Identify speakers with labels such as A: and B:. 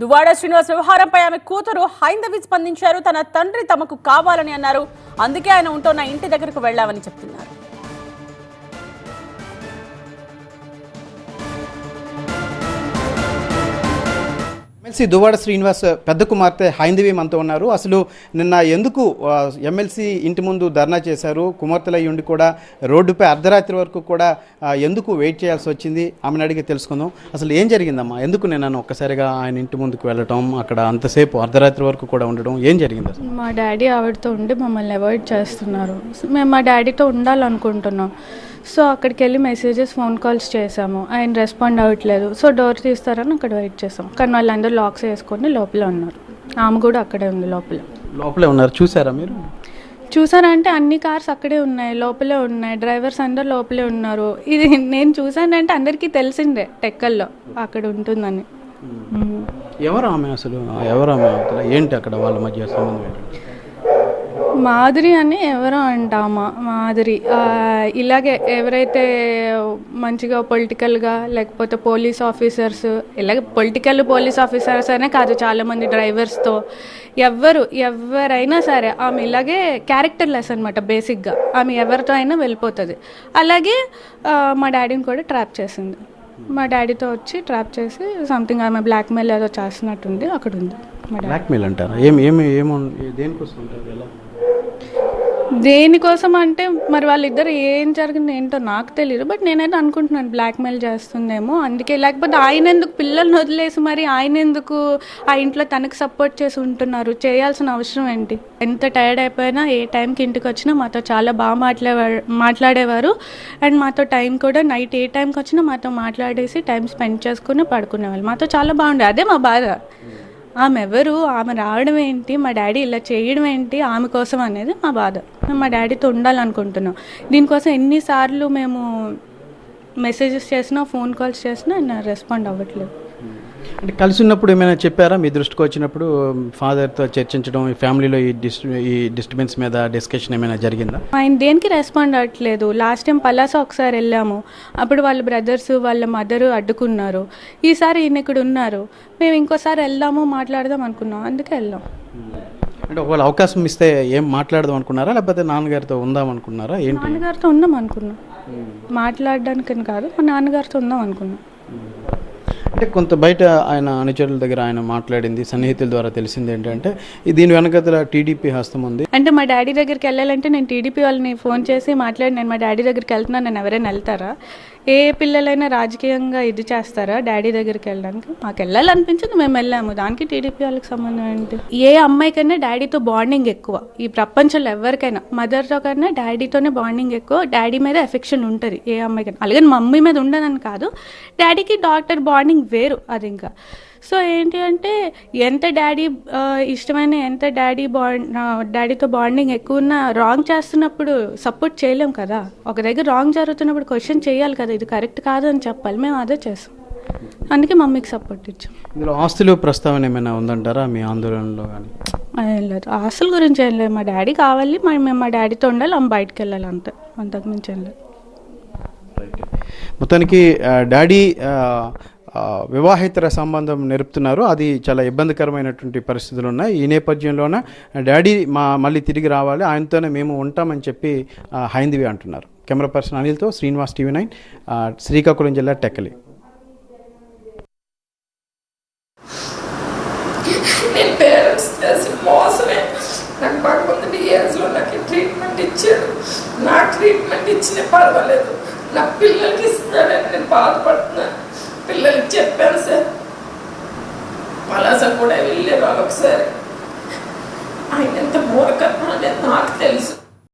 A: దువ్వాడ శ్రీనివాస్ వ్యవహారంపై ఆమె కూతురు హైందవి స్పందించారు. తన తండ్రి తమకు కావాలని అన్నారు. అందుకే ఆయన ఉంటున్న ఇంటి దగ్గరకు వెళ్ళామని చెప్తున్నారు.
B: ఎమ్మెల్సీ దువాడ శ్రీనివాస్ పెద్ద కుమార్తె హైందవి మనతో ఉన్నారు. అసలు నిన్న ఎందుకు ఎమ్మెల్సీ ఇంటి ముందు ధర్నా చేశారు? కుమార్తెల ఉండి కూడా రోడ్డుపై అర్ధరాత్రి వరకు కూడా ఎందుకు వెయిట్ చేయాల్సి వచ్చింది? ఆమెను అడిగి తెలుసుకుందాం. అసలు ఏం జరిగిందమ్మా? ఎందుకు నేను ఒక్కసారిగా ఆయన ఇంటి ముందుకు వెళ్ళటం అక్కడ అంతసేపు అర్ధరాత్రి వరకు కూడా ఉండడం ఏం జరిగింది అసలు?
C: మా డాడీ ఆవిడతో ఉండి మమ్మల్ని అవాయిడ్ చేస్తున్నారు. మేము మా డాడీతో ఉండాలనుకుంటున్నాం. సో అక్కడికి వెళ్ళి మెసేజెస్ ఫోన్ కాల్స్ చేసాము. ఆయన రెస్పాండ్ అవ్వట్లేదు. సో డోర్ తీస్తారని అక్కడ వెయిట్ చేసాం కానీ వాళ్ళందరూ లాక్స్ వేసుకొని లోపల ఉన్నారు. ఆమె కూడా అక్కడే ఉంది లోపల.
B: లోపలే ఉన్నారు. చూసారా మీరు?
C: చూసారంటే అన్ని కార్స్ అక్కడే ఉన్నాయి లోపలే ఉన్నాయి. డ్రైవర్స్ అందరు లోపలే ఉన్నారు. ఇది నేను చూసానంటే అందరికీ తెలిసిందే టెక్కల్లో అక్కడ ఉంటుందని.
B: ఎవరు ఆమె అసలు? ఎవరు ఆమె? ఏంటి అక్కడ వాళ్ళ మధ్య సంబంధం
C: మాధురి అని ఎవరో అంటామా? మాధురి ఇలాగే ఎవరైతే మంచిగా పొలిటికల్గా లేకపోతే పోలీస్ ఆఫీసర్స్ ఇలాగే పొలిటికల్ పోలీస్ ఆఫీసర్స్ అనే కాదు చాలామంది డ్రైవర్స్తో. ఎవ్వరు ఎవరైనా సరే ఆమె ఇలాగే క్యారెక్టర్ లెస్ అనమాట బేసిక్గా. ఆమె ఎవరితో అయినా వెళ్ళిపోతుంది. అలాగే మా డాడీని కూడా ట్రాప్ చేసింది. మా డాడీతో వచ్చి ట్రాప్ చేసి సంథింగ్ ఆమె బ్లాక్మెయిల్ ఏదో చేస్తున్నట్టుంది అక్కడ ఉంది మా డాడీ.
B: బ్లాక్మెయిల్ అంటారా? ఏమి ఏమి ఏమో దేనికోసం ఉంటారు ఎలా?
C: దేనికోసం అంటే మరి వాళ్ళిద్దరు ఏం జరిగింది ఏంటో నాకు తెలియదు బట్ నేనైతే అనుకుంటున్నాను బ్లాక్మెయిల్ చేస్తుందేమో. అందుకే లేకపోతే ఆయన ఎందుకు పిల్లల్ని వదిలేసి మరి ఆయన ఎందుకు ఆ ఇంట్లో తనకు సపోర్ట్ చేసి ఉంటున్నారు? చేయాల్సిన అవసరం ఏంటి? ఎంత టైర్డ్ అయిపోయినా ఏ టైంకి ఇంటికి వచ్చినా మాతో చాలా బాగా మాట్లాడేవారు మాట్లాడేవారు. అండ్ మాతో టైం కూడా నైట్ ఏ టైంకి వచ్చినా మాతో మాట్లాడేసి టైం స్పెండ్ చేసుకుని పడుకునేవాళ్ళు. మాతో చాలా బాగుండే. అదే మా బాధ. ఆమె ఎవరు? ఆమె రావడం ఏంటి? మా డాడీ ఇలా చేయడం ఏంటి? ఆమె కోసం అనేది మా బాధ. మా డాడీతో ఉండాలనుకుంటున్నాం. దీనికోసం ఎన్నిసార్లు మేము మెసేజెస్ చేసినా ఫోన్ కాల్స్ చేసినా ఆయన రెస్పాండ్ అవ్వట్లేదు.
B: అంటే కలిసి ఉన్నప్పుడు ఏమైనా చెప్పారా? మీ దృష్టికి వచ్చినప్పుడు ఫాదర్తో చర్చించడం ఈ ఫ్యామిలీలో ఈ డిస్ ఈ డిస్టర్బెన్స్ మీద డిస్కషన్ ఏమైనా జరిగిందా?
C: ఆయన దేనికి రెస్పాండ్ అవ్వట్లేదు. లాస్ట్ టైం పలాస ఒకసారి వెళ్ళాము. అప్పుడు వాళ్ళ బ్రదర్స్ వాళ్ళ మదర్ అడ్డుకున్నారు. ఈసారి ఈయన ఇక్కడ ఉన్నారు. మేము ఇంకోసారి వెళ్దాము మాట్లాడదాం అనుకున్నాం. అందుకే వెళ్ళాం.
B: అంటే ఒకవేళ అవకాశం ఇస్తే ఏం మాట్లాడదాం అనుకున్నారా? లేకపోతే నాన్నగారితో ఉందాం అనుకున్నారా? ఏంటి?
C: నాన్నగారితో ఉందాం అనుకున్నాం. మాట్లాడడానికని కాదు మా నాన్నగారితో ఉందాం అనుకున్నాం.
B: అంటే కొంత బయట ఆయన అనుచరుల దగ్గర ఆయన మాట్లాడింది సన్నిహితుల ద్వారా తెలిసింది ఏంటంటే దీని వెనకతల టీడీపీ హస్తం ఉంది.
C: అంటే మా డాడీ దగ్గరికి వెళ్ళాలంటే నేను టీడీపీ వాళ్ళని ఫోన్ చేసి మాట్లాడి నేను మా డాడీ దగ్గరికి వెళ్తున్నాను నేను ఎవరైనా వెళ్తారా? ఏ పిల్లలైనా రాజకీయంగా ఇది చేస్తారా? డాడీ దగ్గరికి వెళ్ళడానికి? మాకు వెళ్ళాలనిపించింది మేము వెళ్ళాము. దానికి టీడీపీ వాళ్ళకి సంబంధం ఏంటి? ఏ అమ్మాయికైనా డాడీతో బాండింగ్ ఎక్కువ. ఈ ప్రపంచంలో ఎవరికైనా మదర్తో కన్నా డాడీతోనే బాండింగ్ ఎక్కువ. డాడీ మీద ఎఫెక్షన్ ఉంటుంది ఏ అమ్మాయికైనా అలాగే మమ్మీ మీద ఉండదని కాదు డాడీకి డాక్టర్ బాండింగ్ వేరు అది ఇంకా. సో ఏంటి అంటే ఎంత డాడీ ఇష్టమైన ఎంత డాడీ బాండ్ డాడీతో బాండింగ్ ఎక్కువ ఉన్నా రాంగ్ చేస్తున్నప్పుడు సపోర్ట్ చేయలేం కదా. ఒక దగ్గర రాంగ్ జరుగుతున్నప్పుడు క్వశ్చన్ చేయాలి కదా ఇది కరెక్ట్ కాదు అని చెప్పాలి. మేము అదే చేసాం అందుకే మమ్మీకి సపోర్ట్ ఇచ్చాం.
B: ఇందులో ఆస్తులు ప్రస్తావన ఏమైనా ఉందంటారా మీ ఆందోళనలో కానీ
C: అదేం లేదు. ఆస్తుల గురించి ఏం లేదు. మా డాడీ కావాలి మరి మేము మా డాడీతో ఉండాలి ఆమె బయటకు వెళ్ళాలి అంతే. అంతకుమించి ఏం లేదు.
B: మొత్తానికి డాడీ వివాహేతర సంబంధం నెరుపుతున్నారు. అది చాలా ఇబ్బందికరమైనటువంటి పరిస్థితులు ఉన్నాయి. ఈ నేపథ్యంలోన డాడీ మా మళ్ళీ తిరిగి రావాలి. ఆయనతోనే మేము ఉంటామని చెప్పి ఆ, హైందవి అంటున్నారు. కెమెరా పర్సన్ అనిల్తో శ్రీనివాస్ టీవీ నైన్ శ్రీకాకుళం జిల్లా టెక్కలి.
D: నేను మోసమే. నాకు భగవంతుడి ఏజ్లో నాకు ట్రీట్మెంట్ ఇచ్చాడు నాకు ట్రీట్మెంట్ ఇచ్చిన పర్వాలేదు. నా పిల్లలకి ఇస్తున్నాడని నేను బాధపడుతున్నాను. పిల్లలకి చెప్పాను సార్. పలాస కూడా వెళ్ళారు ఒకసారి. ఆయన ఎంత మూర్ఖత్వం అనేది నాకు తెలుసు.